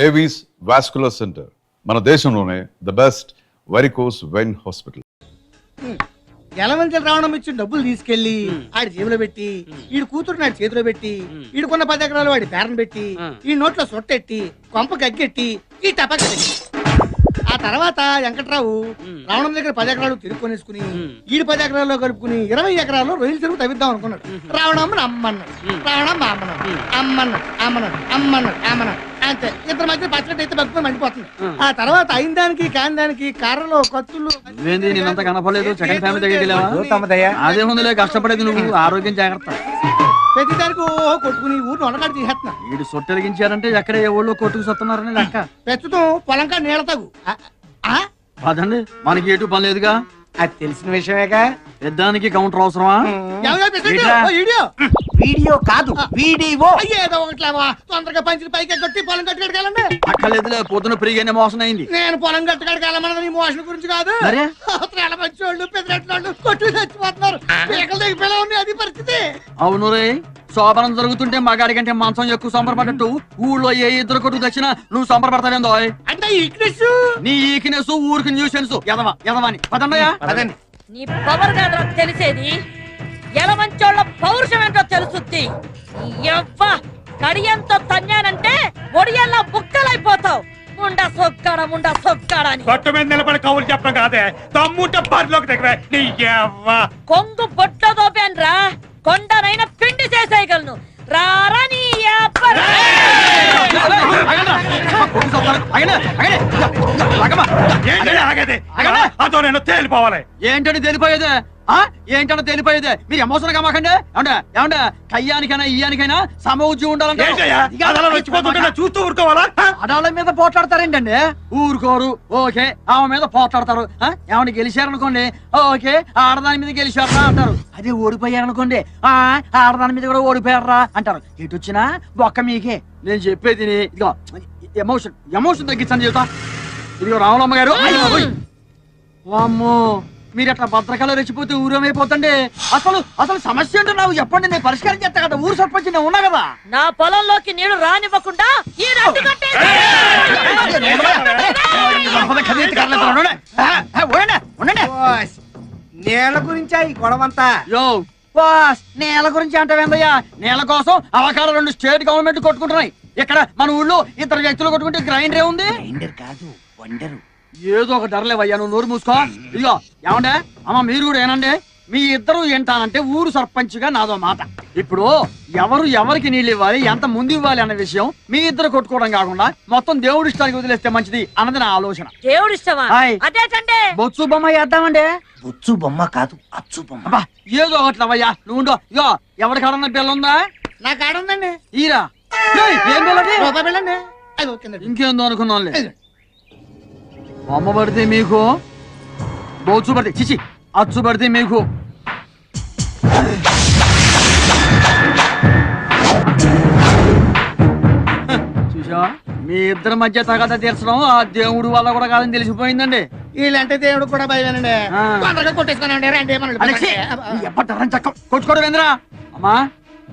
Avis vascular centre మన దేశంలోనే the best varicose vein hospital ఎలమంచల రావడం ఇచ్చిన డబ్బులు తీసుకెళ్ళి ఆడి జేబులో పెట్టి ఈడు కూతురు నాడు చేతిలో పెట్టి ఈడుకున్న పది ఎకరాలు వాడి పేరను పెట్టి ఈ నోట్లో సొట్టెట్టి కొంప గగ్గెట్టి ఈ టపాక. ఆ తర్వాత వెంకట్రావు రావణం దగ్గర పది ఎకరాలు తిరుక్కొనేసుకుని ఈడు పది ఎకరాల్లో కలుపుకుని ఇరవై ఎకరాల్లో రొయ్యలు చెరువు తవ్విద్దాం అనుకున్నాడు. రావణమ్మ అమ్మన్నాడు. రావణమ్మ అమ్మన్నాడు. అమ్మన్నాడు. అమ్మన్నాడు. అమ్మన్నాడు. అమ్మన్నాడు. అంతే. ఇద్దరు మధ్య పచ్చడి అయితే బతుకుని మండిపోతుంది. ఆ. తర్వాత అయిన దానికి కాని దానికి కర్రలు నువ్వేంది నేనంత కనపడలేదు? సెకండ్ ఫ్యామిలీ దగ్గరికి వెళ్ళావా? అదే ముందులే కష్టపడేది నువ్వు ఆరోగ్యం జాగ్రత్త. ప్రతి దానికి ఓ కొట్టుకుని ఊరిని వండకాడు తీసేస్తున్నా. వీడు సొట్టెలిగించారంటే ఎక్కడ ఏ ఊళ్ళో కొట్టుకు సత్తున్నారని లెక్క. ప్రస్తుతం పొలంకా నీళ్ళ తగు? పదండి మనకి ఎటు పని లేదుగా? అది తెలిసిన విషయమేగా. పెద్దానికి కౌంటర్ అవసరమా? వీడియో కాదు వీడియో. అయ్యే ఏదో ఒకట్లేవా తొందరగా పంచులు పైకి కొట్టి పొలం కట్టుకెళ్ళండి అక్కర్లేదులే పొద్దున ఫ్రీగానే మోసం అయింది. నేను పొలం కట్టుకెళ్ళమన్నది నీ మోషన్ గురించి కాదు. మరే? అవతల మంచి వాళ్ళు పెద్దరెట్లు కొట్టి చచ్చిపోతున్నారు. పీకలు అది పరిస్థితి. అవును రే శోభనం జరుగుతుంటే మగాడి కంటే మంచం ఎక్కువ సంబరపడ్డట్టు ఊళ్ళో ఏ ఇద్దరు కొట్టుకు తెచ్చినా నువ్వు సంబరపడతావేందో అంటే ఈక్నెస్ నీ ఈకినెస్ ఊరికి న్యూసెన్స్ ఎదవా ఎదవాని పదండయా అదండి నీ పవర్ కాదురా తెలిసేది. ఎలమంచోళ్ళ పౌరుషం ఏంటో తెలుసుద్ది. ఎవ్వ కడియంతో తన్నానంటే ఒడియల్లా బుక్కలైపోతావు ముండా సొక్కాడ ముండా సొక్కాడ అని. గట్టు మీద నిలబడి కవులు చెప్పడం కాదే. తమ్ముంటే బరిలోకి దగ్గర నీ యవ్వ. కొంగు బొట్లో దోపాన్రా. కొండనైనా పిండి చేసేయగలను. రారా నీ యాపర్ ఏంటి ఆగేది? అదో నేను తేలిపోవాలి. ఏంటని తెలిపోయేదే? ఆ? ఏంటని తెలిపోయేదే? మీరు ఎమోషన్గా మాకండి. ఏమంటే ఏమంటే కయ్యానికైనా ఇయ్యానికైనా సమౌజ్యం ఉండాలంటే చూస్తూ ఊరుకోవాలా? ఆడాళ్ళ మీద పోట్లాడతారేంటండి? ఊరుకోరు. ఓకే. ఆమె మీద పోట్లాడతారు. ఏమన్నా గెలిచారనుకోండి? ఓకే. ఆడదాని మీద గెలిచారా అంటారు. అదే ఓడిపోయారనుకోండి. ఆ? ఆడదాని మీద కూడా ఓడిపోయారా అంటారు. ఎటు వచ్చినా ఒక్క మీకే. నేను చెప్పేది ఇదిగో ఎమోషన్ ఎమోషన్ తగ్గించండి చెబుతా ఇదిగో రాములమ్మ గారు. వామ్మో మీరు అట్లా భద్రకాలు రెచ్చిపోతే ఊరేమైపోతండి అసలు అసలు సమస్య ఏంటో నాకు చెప్పండి నేను పరిష్కారం చేస్తా కదా ఊరు సర్పంచ్ నేను ఉన్నా కదా నా పొలంలోకి నీళ్ళు రానివ్వకుండా ఈ రద్దు నేల గురించా ఈ గొడవంతా యో బాస్ నేల గురించి అంటావేందయ్యా నేల కోసం అవకాశం రెండు స్టేట్ గవర్నమెంట్ కొట్టుకుంటున్నాయి ఇక్కడ మన ఊళ్ళో ఇద్దరు వ్యక్తులు కొట్టుకుంటే గ్రైండర్ ఉంది గ్రైండర్ కాదు వండరు ఏదో ఒక ధరలేవయ్యా నువ్వు నోరు మూసుకో. ఇదిగో ఏమండే? అమ్మ మీరు కూడా ఏనండి? మీ ఇద్దరు ఏంటానంటే ఊరు సర్పంచ్గా నాదో మాట. ఇప్పుడు ఎవరు ఎవరికి నీళ్ళు ఇవ్వాలి ఎంత ముందు ఇవ్వాలి అన్న విషయం మీ ఇద్దరు కొట్టుకోవడం కాకుండా మొత్తం దేవుడి ఇష్టానికి వదిలేస్తే మంచిది అన్నది నా ఆలోచన. దేవుడు ఇష్టమా? హాయ్. అదేటండి బొత్సు బొమ్మ వేద్దామండి? బొచ్చు బొమ్మ కాదు అచ్చు బొమ్మ. అబ్బా ఏదో ఒకటి అవయ్యా నువ్వు ఉండో. ఇగో ఎవరికి అడన్న పిల్ల ఉందా నా కాడ ఉందండి ఈరా. ఏయ్, ఏం రూపాయి అది ఓకే ఇంకేందో అనుకున్నాంలే బొమ్మ పడితే మీకు బోచు పడితే చిచి అచ్చు పడితే మీకు. చూసా మీ ఇద్దరి మధ్య తగద తీర్చడం ఆ దేవుడు వల్ల కూడా కాదని తెలిసిపోయిందండి. వీళ్ళంటే దేవుడు కూడా భయమేనండి. తొందరగా కొట్టేసుకున్నాండి రండి చక్కం కొట్టుకోవడం అమ్మా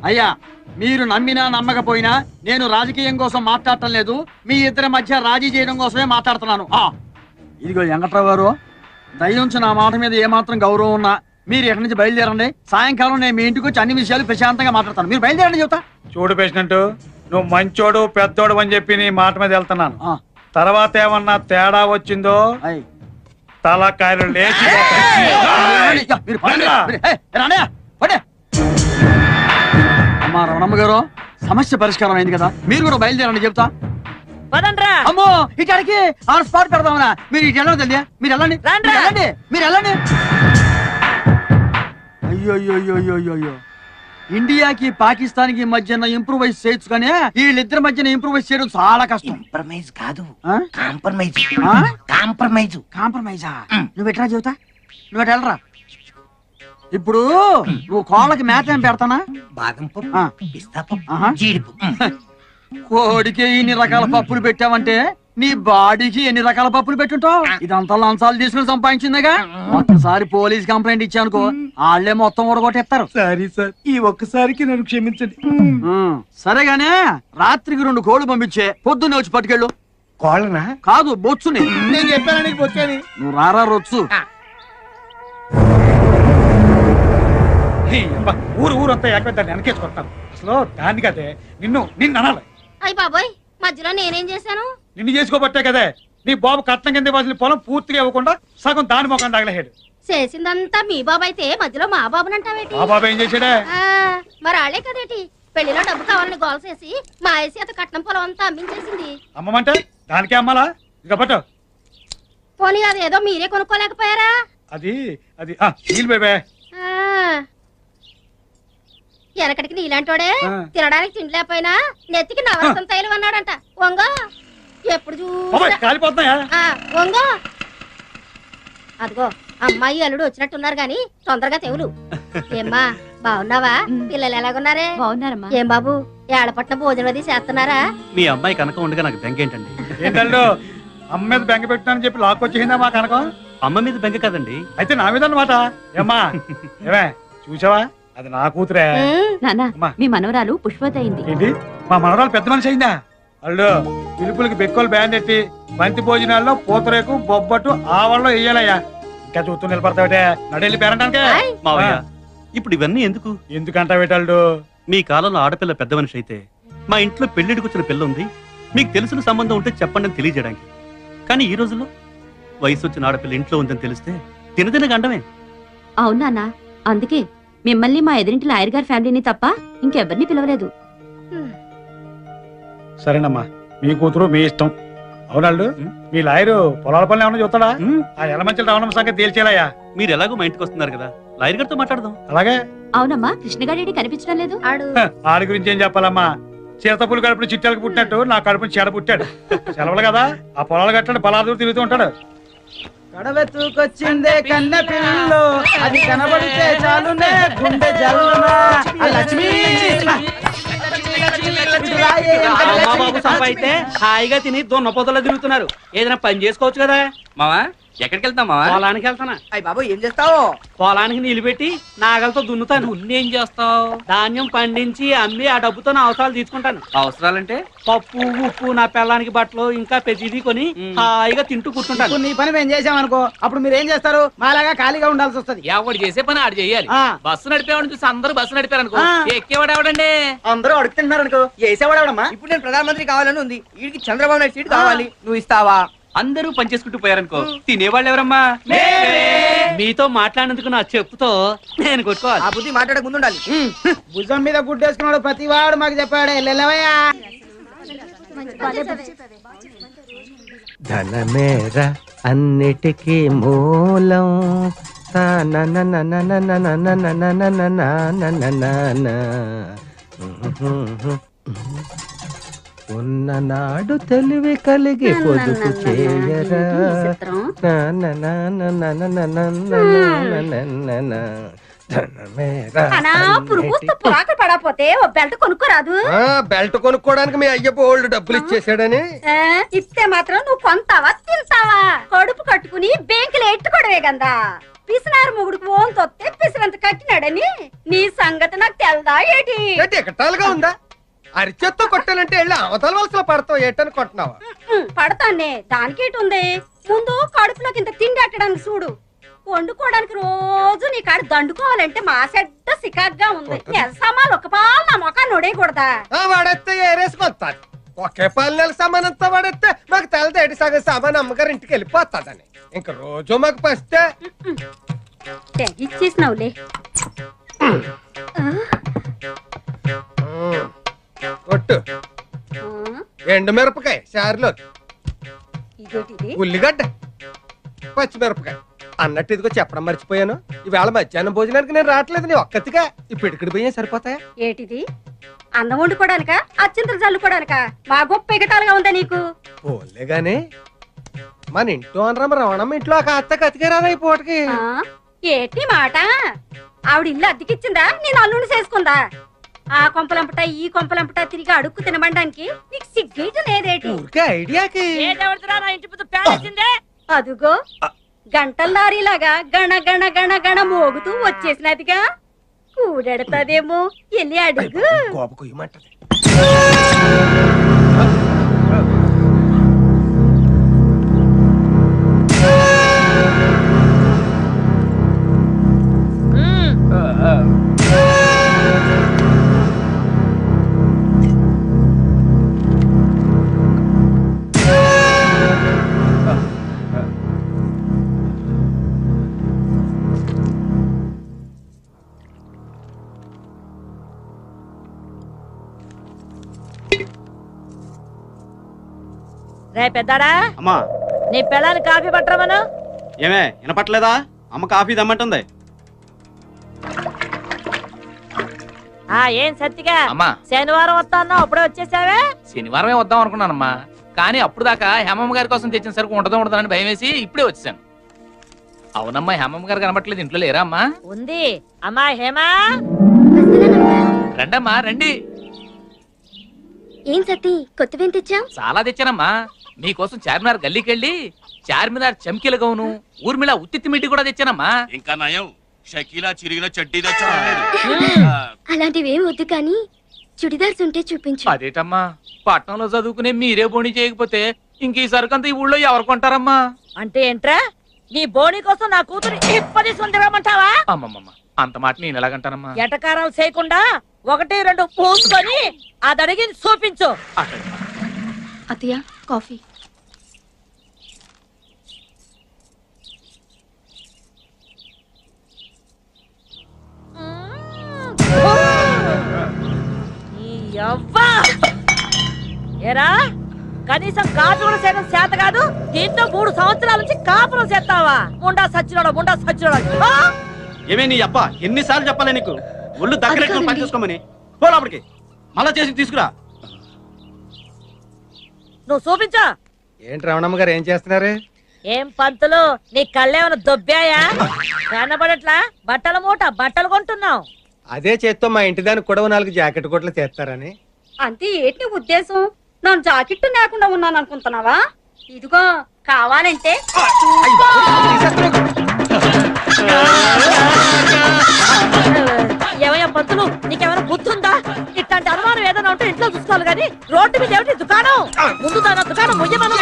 అయ్యా మీరు నమ్మినా నమ్మకపోయినా నేను రాజకీయం కోసం మాట్లాడటం లేదు మీ ఇద్దరి మధ్య రాజీ చేయడం కోసమే మాట్లాడుతున్నాను. ఆ, ఇదిగో వెంకట్రావు గారు దయించి నా మాట మీద ఏమాత్రం గౌరవం ఉన్నా మీరు ఎక్కడి నుంచి బయలుదేరండి. సాయంకాలం నేను మీ ఇంటికి వచ్చి అన్ని విషయాలు ప్రశాంతంగా మాట్లాడతాను. మీరు బయలుదేరండి చెబుతా. చూడు పేసినట్టు నువ్వు మంచోడు పెద్దోడు అని చెప్పి నీ మాట మీద వెళ్తున్నాను. ఆ, తర్వాత ఏమన్నా తేడా వచ్చిందో. తలకాయలు లేచి. అమ్మా రమణమ్మ గారు సమస్య పరిష్కారం అయింది కదా. మీరు కూడా బయలుదేరండి చెప్తా పదండ్రా అమ్మో ఇటాడికి ఆన్ స్పాట్ పెడదామనా? మీరు ఇటు వెళ్ళండి తెలియ మీరు వెళ్ళండి. రండి. మీరు వెళ్ళండి మీరు వెళ్ళండి. అయ్యో అయ్యో అయ్యో అయ్యో అయ్యో అయ్యో ఇండియాకి పాకిస్తాన్కి మధ్యన ఇంప్రూవైజ్ చేయొచ్చు కానీ వీళ్ళిద్దరి మధ్యన ఇంప్రూవైజ్ చేయడం చాలా కష్టం. కాంప్రమైజ్ కాదు. ఆ? కాంప్రమైజ్ ఆ? కాంప్రమైజ్ కాంప్రమైజా నువ్వు ఎట్లా చెబుతా? నువ్వు ఎట్లా వెళ్ళరా? ఇప్పుడు నువ్వు కోళ్ళకి మేత ఏం పెడతానా? బాదం ఆ. పప్పు పిస్తా ఆహా. పప్పు జీడిపప్పు కోడికి ఇన్ని రకాల పప్పులు పెట్టావంటే నీ బాడీకి ఎన్ని రకాల పప్పులు పెట్టుంటావు? ఇదంతా లంచాలు తీసుకుని సంపాదించిందిగా? ఒక్కసారి పోలీస్ కంప్లైంట్ ఇచ్చానుకో వాళ్ళే మొత్తం ఊడగొట్టేస్తారు. Sorry sir. ఈ ఒక్కసారికి నన్ను క్షమించండి. సరేగానే రాత్రికి రెండు కోళ్ళు పంపించే పొద్దున్నే వచ్చి పట్టుకెళ్ళు. కోళ్ళనా? కాదు బొచ్చుని. నేను చెప్పాను నీకు వచ్చాని నువ్వు రారా రొచ్చు. ఊరు ఊరంతా ఏకమైతే వెనకేసుకొస్తాను అసలు దాన్ని కదే నిన్ను నిన్ను అనాలి. అయ్య బాబోయ్ మధ్యలో నేనేం చేశాను? నిన్ను చేసుకోబట్టే కదే. నీ బాబు కట్నం కింద ఇవ్వాల్సిన పొలం పూర్తిగా ఇవ్వకుండా సగం దాని మొఖం తగలహేడు చేసిందంతా మీ బాబు అయితే మధ్యలో మా ఆ బాబు ఏం చేశాడే? ఆ, మరి ఆళ్ళే కదేటి? పెళ్ళిలో డబ్బు కావాలని గోల చేసి మా ఐసి అత కట్నం పొలం అంతా అమ్మించేసింది. అమ్మమంటే? దానికే అమ్మాలా? ఇక పట్టు. పోనీ అది ఏదో మీరే కొనుక్కోలేకపోయారా? అది అది ఆ, నీళ్ళు బేబే ఆ. వెనకటికి నీలాంటోడే ఆ. తినడానికి తిండి లేకపోయినా నెత్తికి నవరసం తైలం అన్నాడంట. వంగ ఎప్పుడు చూసినా వంగో. అదిగో అమ్మాయి అల్లుడు వచ్చినట్టున్నారు గాని తొందరగా తెవులు ఏమ్మా బాగున్నావా? పిల్లలు ఎలాగున్నారే? బాగున్నారమ్మా. ఏం బాబు ఏడపట్న భోజనం అది చేస్తున్నారా? మీ అమ్మాయి కనుక ఉండగా నాకు బెంగ ఏంటండి? ఏంటల్లు అమ్మ మీద బెంగ పెట్టానని చెప్పి లాక్ వచ్చేసిందా మా కనకం? అమ్మ మీద బెంగ కదండి. అయితే నా మీద అన్నమాట. ఏమ్మా ఏమే చూసావా? అది నా కూతురే. నాన్న అమ్మా. మీ మనవరాలు పుష్పవతి అయింది ఏంటి? మా మనవరాలు పెద్ద మనిషి అయిందా? అల్లు పిలుపులకి బెక్కలు బ్యాండ్ ఎట్టి బంతి భోజనాల్లో పూతరేకు బొబ్బట్టు ఆవల్లో వేయాలయ్యా ఇంకా చూస్తూ నిలబడతావిటే? నడెళ్ళి పేరంటానికే. మావయ్య. ఇప్పుడు ఇవన్నీ ఎందుకు? ఎందుకంటావేటల్డు మీ కాలంలో ఆడపిల్ల పెద్ద మనిషి అయితే మా ఇంట్లో పెళ్ళిడికి వచ్చిన పిల్ల ఉంది. మీకు తెలిసిన సంబంధం ఉంటే చెప్పండి అని తెలియజేయడానికి. కానీ ఈ రోజుల్లో వయసు వచ్చిన ఆడపిల్ల ఇంట్లో ఉందని తెలిస్తే తినదిన గండమే అవును నాన్న అందుకే మిమ్మల్ని మా ఎదురింటి లాయర్ గారి ఫ్యామిలీని తప్ప ఇంకెవరిని పిలవలేదు. సరేనమ్మా మీ కూతురు మీ ఇష్టం. అవునాళ్ళు ఉం. మీ లాయరు పొలాల పనులు ఏమైనా చూస్తాడా? ఆ ఎలమంచి రావడం సంగతి తేల్చేలయ్యా మీరు ఎలాగో మా ఇంటికి వస్తున్నారు కదా లాయర్ గారితో మాట్లాడదాం. అలాగే. అవునమ్మా కృష్ణగాడి కనిపించడం లేదు. ఆడు. గురించి ఏం చెప్పాలమ్మా? చిరతపులు కడుపున చిట్టాలకు పుట్టినట్టు నా కడుపుని చెడ పుట్టాడు. సెలవులు కదా ఆ పొలాలు కట్టండి పొలాలు తిరుగుతూ ఉంటాడు. కడవెత్తుకొచ్చిందే కన్న పిల్లలు అది కనబడితే చాలునే గుండె జల్లునా ఆ లక్ష్మి బాబు సంపాయితే హాయిగా తిని దొన్న పొదలో తిరుగుతున్నారు ఏదైనా పని చేసుకోవచ్చు కదా మావా ఎక్కడికి వెళ్తాం మావా? పొలానికి వెళ్తానా? అయ్య బాబు ఏం చేస్తావు? పొలానికి నీళ్ళు పెట్టి నాగలతో దున్నుతాను. ఏం చేస్తావు? ధాన్యం పండించి అమ్మి ఆ డబ్బుతో నా అవసరాలు తీసుకుంటాను అవసరాలంటే? పప్పు ఉప్పు నా పిల్లానికి బట్టలు ఇంకా ప్రతిదీ కొని హాయిగా తింటూ కూర్చుంటాను. నీ పని మేము చేసామనుకో అప్పుడు మీరు ఏం చేస్తారు? మాలాగా ఖాళీగా ఉండాల్సి వస్తది. ఎవడు చేసే పని ఆడు చేయాలి. బస్సు నడిపేవాడిని చూసి అందరూ బస్సు నడిపారు అనుకో. ఎక్కేవాడు ఎవడండి? అందరూ అడుగుతున్నారు అనుకో వేసేవాడమ్మా ఇప్పుడు నేను ప్రధానమంత్రి కావాలని ఉంది. వీడికి చంద్రబాబు నాయుడు సీట్ కావాలి. నువ్వు ఇస్తావా? అందరూ పని చేసుకుంటూ పోయారనుకో తినేవాళ్ళు ఎవరమ్మా మీతో మాట్లాడినందుకు నా చెప్పుతో నేను కొట్టుకోవాలి ఆ బుద్ధి మాట్లాడక ముందు ఉండాలి భుజం మీద గుడ్డేసుకున్నాడు ప్రతి వాడు మాకు చెప్పాడే లెల్లవయ్యా ధనమేర అన్నిటికీ మూలం ఉన్ననాడు తెలివి కలిగి పొదుపు చేయరా పడపోతే ఓ బెల్ట్ కొనుక్కోరాదు బెల్ట్ కొనుక్కోవడానికి మీ అయ్య బోల్డ్ డబ్బులు ఇచ్చేసాడని ఇస్తే మాత్రం నువ్వు కొంతావా తింటావా కడుపు కట్టుకుని బేంకులు ఎట్టుకోవడమే గందా పిసినారు మొగుడుకు ఓన్ తొత్తే పిసినంత కట్టినాడని నీ సంగతి నాకు తెల్దా ఏటి ఉందా అరిచేత్తో కొట్టాలంటే వెళ్ళి అవతల వలసలో పడతావు ఏటని కొట్టినావా ఉమ్, పడతానే దానికేటి ఉంది? ముందు కడుపులోకి ఇంత తిండి అట్టడానికి చూడు. వండుకోవడానికి రోజు నీ కాడ దండుకోవాలంటే మా సెడ్డ సికాగ్గా ఉంది. నెల సామాన్లు ఒక పాలు నా మొఖాన్ని నొడేయకూడదా? ఆ వాడెత్తే ఏరేసుకొస్తాది ఒకే పాలు నెల సామానంతా వాడెత్తే మాకు తెలదేటి సగం సామాన్ అమ్మగారి ఇంటికి వెళ్ళిపోతాదని. ఇంక రోజు మాకు పస్తే. ఆ, ఎండు మిరపకాయ చారులో ఉల్లిగడ్డ. పచ్చిమిరపకాయ అన్నట్టు ఇదిగో చెప్పడం మర్చిపోయాను. ఈవేళ మధ్యాహ్నం భోజనానికి నేను రావట్లేదు నీ ఒక్కతిగా. ఈ పిడికిడి బియ్యం సరిపోతాయా? ఏటిది? అన్నం వండుకోవడానిక అచ్చింతలు చల్లుకోవడానిక మా గొప్ప ఎగటాలుగా ఉందా నీకు? పోలే గాని మన ఇంట్లో అనరమ్మ రవణమ్మ ఇంట్లో ఒక అత్త కతికేరాదా ఈ పూటకి. ఏటి మాట? ఆవిడ ఇల్లు అద్దెకిచ్చిందా? నేను అల్లుని చేసుకుందా? ఆ కొంపలంపట ఈ కొంపలంపట తిరిగి అడుక్కు తినబండానికి నీకు సిగ్గేట లేదేటి? ఊరికే ఐడియాకి. నా ఇంటి ముందు అదుగో గంటల లారీలాగా గణ గణ గణ గణ మోగుతూ వచ్చేసినదిగా. కూడెడతాదేమో ఎల్లి అడుగు. కోప కుయ్యమంటది. రే పెద్దాడా? అమ్మా. నీ పిల్లని కాఫీ పట్టరమను? ఏమే వినపట్లేదా అమ్మ కాఫీ దమ్మంటుంది ఆ ఏం సత్తిగా? అమ్మా. శనివారం వస్తా అన్నావు అప్పుడే వచ్చేసావే? శనివారమే వద్దాం అనుకున్నానమ్మా. కానీ అప్పుడు దాకా హేమమ్మ గారి కోసం తెచ్చిన సరుకు ఉండదో ఉండదని భయం వేసి ఇప్పుడే వచ్చాను అవునమ్మా హేమమ్మ గారు కనబట్లేదు ఇంట్లో లేరా అమ్మా? ఉంది. అమ్మా హేమా? రండమ్మా రండి. ఏం సతీ కొత్తవేం తెచ్చాం చాలా తెచ్చానమ్మా. మీకోసం చార్మినార్ గల్లీకి వెళ్ళి చార్మినార్ చమ్కీల గౌను ఊర్మిళ ఉత్తిత్తి మిట్టి కూడా తెచ్చానమ్మా. ఇంకా నయం. షకీలా చిరిగిన చడ్డీ తెచ్చా అలాంటివి ఏం వద్దు కానీ చుడిదార్స్ ఉంటే చూపించు. అదేటమ్మా పట్నంలో చదువుకునే మీరే బోణి చేయకపోతే ఇంక ఈ సరుకంతా ఈ ఊళ్ళో ఎవరు కొంటారమ్మా? అంటే ఏంట్రా? నీ బోని కోసం నా కూతురు ఇప్పటి సుందరమంటావా అమ్మమ్మమ్మ అంత మాట నేను ఎలాగంటానమ్మా? ఎటకారాలు చేయకుండా ఒకటి రెండు పూసుకొని అది అడిగి చూపించు అత్తయ్య కాఫీ. ఏరా కనీసం కాఫీ కూడా చేయడం చేత కాదు దీంతో మూడు సంవత్సరాల నుంచి కాపురం చేస్తావా? ముండా సచ్చినోడా ముండా సచ్చినోడా! ఏమే నీ అప్ప? ఎన్నిసార్లు చెప్పాలి నీకు? ఒళ్ళు దగ్గర పని చేసుకోమని పో లోపలికి. మళ్ళా చేసి తీసుకురా. నువ్వు చూపించా. ఏంటి రమణమ్మ గారు ఏం చేస్తున్నారు? ఏం పంతులు నీ కళ్ళేమైనా దొబ్బాయా? కనబడట్లా బట్టల మూట బట్టలు కొంటున్నావు. అదే చేత్తో మా ఇంటి దానికి కూడా నాలుగు జాకెట్ కొట్లు తెస్తారని అంతే ఏంటి నీ ఉద్దేశం నన్ను జాకెట్టు లేకుండా ఉన్నాను అనుకుంటున్నావా ఇదిగో కావాలంటే ఏమయ్యా పంతులు నీకేమైనా బుద్ధి ఉందా ఇట్లాంటి అనుమానం ఏదైనా ఉంటే ఇంట్లో చూసుకోవాలి కానీ రోడ్డు మీద ఏమిటి దుకాణం ముందు దాని దుకాణం ముయ్యమను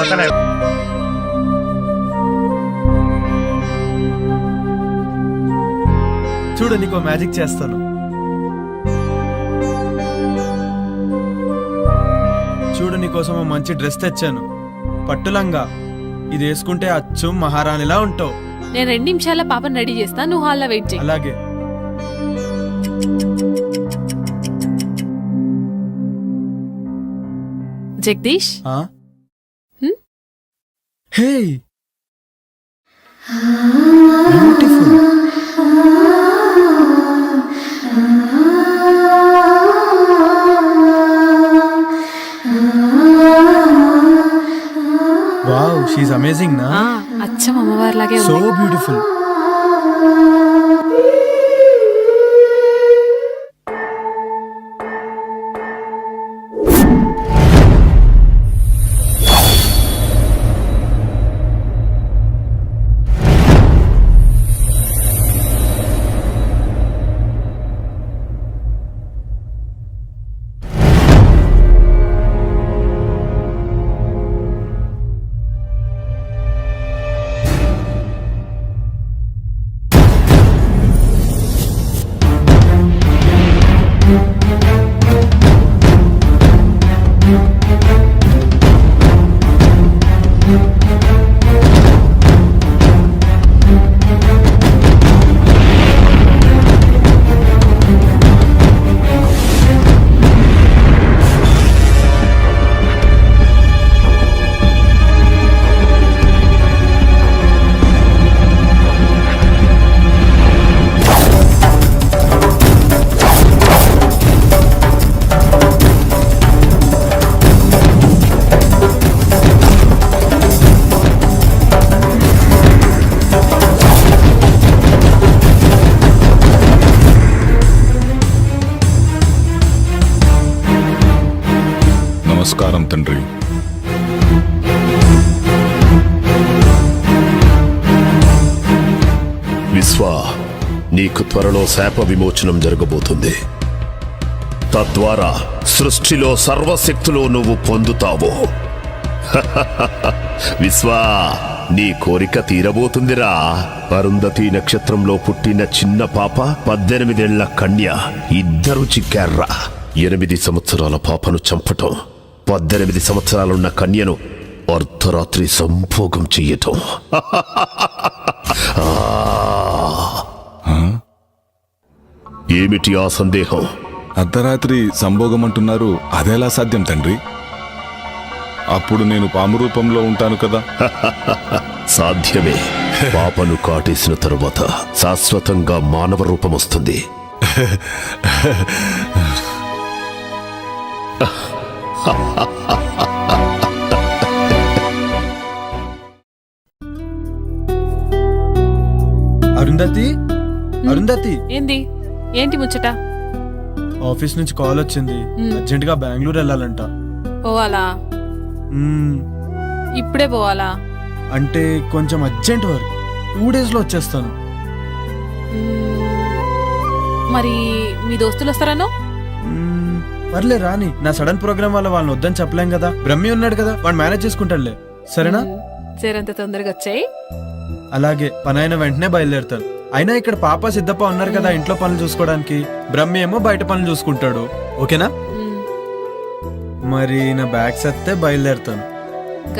ముయ్య. చూడు నీకో మ్యాజిక్ చేస్తాను. చూడు నీకోసం మంచి డ్రెస్ తెచ్చాను. పట్టులంగా. ఇది వేసుకుంటే అచ్చం మహారాణిలా ఉంటావు. నేను రెండు నిమిషాల పాపని రెడీ చేస్తా. నువ్వు హాల్లో వెయిట్ చేయి. అలాగే. జగదీష్? ఆ? హే బ్యూటిఫుల్ వావ్ షీఈ్ అమేజింగ్ నా అచ్చం అమ్మవారిలాగే సో బ్యూటిఫుల్ నీకు త్వరలో శాప విమోచనం జరగబోతుంది. తద్వారా సృష్టిలో సర్వశక్తులు నువ్వు పొందుతావు. విశ్వా నీ కోరిక తీరబోతుందిరా. అరుంధతి నక్షత్రంలో పుట్టిన చిన్న పాప పద్దెనిమిదేళ్ళ కన్య ఇద్దరు చిక్కార్రా. ఎనిమిది సంవత్సరాల పాపను చంపటం పద్దెనిమిది సంవత్సరాలున్న కన్యను అర్ధరాత్రి సంభోగం చెయ్యటం. ఆ. ఏమిటి ఆ సందేహం? అర్ధరాత్రి సంభోగం అంటున్నారు అదెలా సాధ్యం తండ్రి? అప్పుడు నేను పాము రూపంలో ఉంటాను కదా? సాధ్యమే. పాపను కాటేసిన తరువాత శాశ్వతంగా మానవ రూపం వస్తుంది. అరుంధతి? అరుంధతి? ఏంది? ఏంటి ముచ్చట? ఆఫీస్ నుంచి కాల్ వచ్చింది. అర్జెంట్గా బెంగళూరు వెళ్ళాలంట. పోవాలా? ఇప్పుడే పోవాలా? అంటే కొంచెం అర్జెంట్ వర్క్. టూ డేస్లో వచ్చేస్తాను. మరి మీ దోస్తులు వస్తారనో పర్లే రాని. నా సడన్ ప్రోగ్రామ్ వల్ల వాళ్ళని వద్దని చెప్పలేం కదా. బ్రహ్మి ఉన్నాడు కదా వాడు మేనేజ్ చేసుకుంటాడులే. సరేనా? జరంత తొందరగా వచ్చాయి. అలాగే పని అయిన వెంటనే బయలుదేరుతాను. అయినా ఇక్కడ పాప సిద్ధప్ప ఉన్నారు కదా ఇంట్లో పనులు చూసుకోవడానికి. బ్రహ్మి ఏమో బయట పనులు చూసుకుంటాడు. ఓకేనా? మరి నా బ్యాగ్స్ ఎత్తే బయలుదేరుతాను.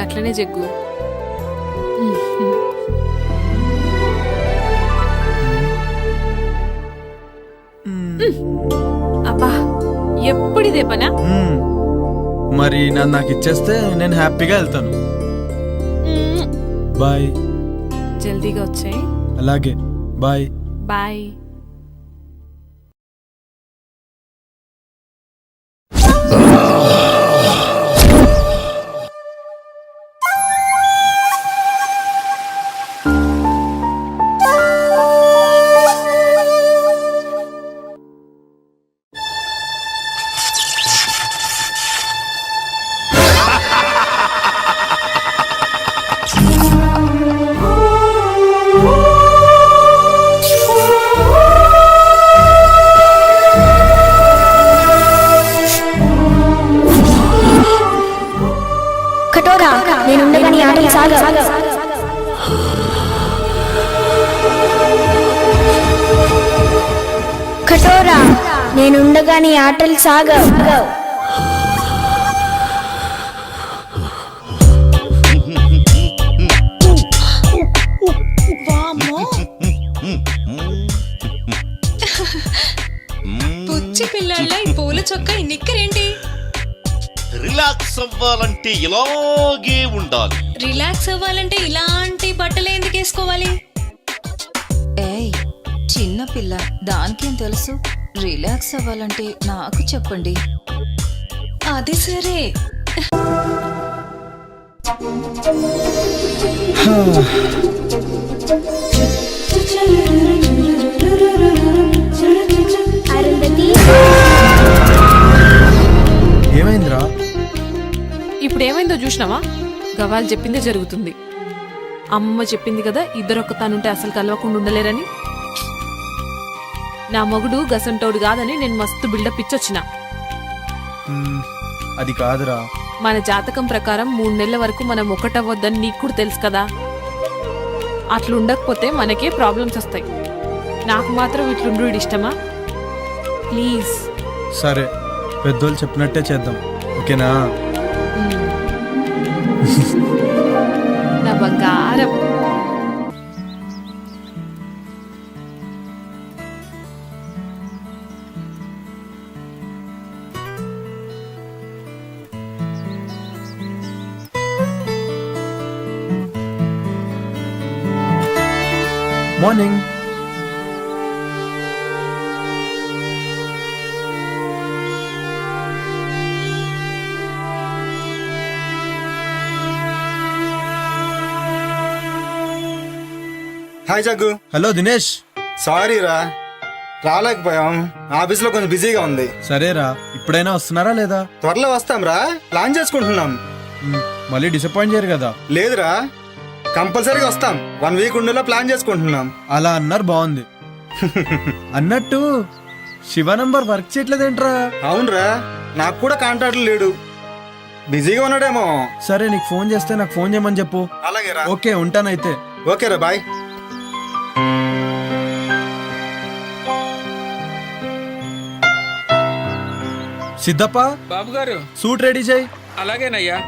గట్లనే జగ్గు అబ్బా ఎప్పుడిదే పనా? మ్మ్. మరి నన్ను నాకు ఇచ్చేస్తే నేను హ్యాపీగా వెళ్తాను. బాయ్. జల్దీగా వచ్చాయి. అలాగే. బాయ్ బాయ్ నేనుండగా నీ ఆటలు సాగ పుచ్చి పిల్లళ్ళ ఈ పూల చొక్క ఈ నిక్కరేంటి? రిలాక్స్ అవ్వాలంటే ఇలాగే ఉండాలి. రిలాక్స్ అవ్వాలంటే ఇలాంటి బట్టలు ఎందుకు వేసుకోవాలి? ఏయ్ చిన్న పిల్ల దానికేం తెలుసు? రిలాక్స్ అవ్వాలంటే నాకు చెప్పండి. అది సరే. ఏమైందిరా? ఇప్పుడు ఏమైందో చూసినావా? గవాల్ చెప్పిందే జరుగుతుంది. అమ్మ చెప్పింది కదా ఇద్దరు ఒక్క తానుంటే అసలు కలవకుండా ఉండలేరని. నా మొగుడు గసంటోడు కాదని నేను మస్తు బిల్డప్ ఇచ్చొచ్చిన. అది కాదురా. మన జాతకం ప్రకారం మూడు నెలల వరకు మనం ఒకటవ్వద్దని నీకు కూడా తెలుసు కదా. అట్లా ఉండకపోతే మనకే ప్రాబ్లమ్స్ వస్తాయి. నాకు మాత్రం ఇట్లుండు ఇష్టమా? ప్లీజ్. సరే పెద్దోళ్ళు చెప్పినట్టే చేద్దాం. ఓకేనా? నా బంగారం. Hi Jaggu hello Dinesh. Sorry రా. రాలేకపోయాం. ఆఫీస్లో కొంచెం బిజీగా ఉంది. సరేరా. ఇప్పుడైనా వస్తున్నారా లేదా? త్వరలో వస్తాం రా. ప్లాన్ చేసుకుంటున్నాం. మ్, మళ్ళీ డిసప్పాయింట్ చేయరు కదా. లేదురా. కంపల్సరీగా వస్తాం. వన్ వీక్ ఉండేలా ప్లాన్ చేసుకుంటున్నాం. అలా అన్నారు బాగుంది. అన్నట్టు శివ నంబర్ వర్క్ చేయట్లేదేంట్రా? అవునరా. నాకు కూడా కాంటాక్ట్ లేడు. బిజీగా ఉన్నాడేమో. సరే నీకు ఫోన్ చేస్తే నాకు ఫోన్ చేయమని చెప్పు. అలాగే రా ఓకే ఉంటానైతే. ఓకేరా బాయ్. సిద్ధప్ప బాబు గారు సూట్ రెడీ చేయి. అలాగేనయ్యా.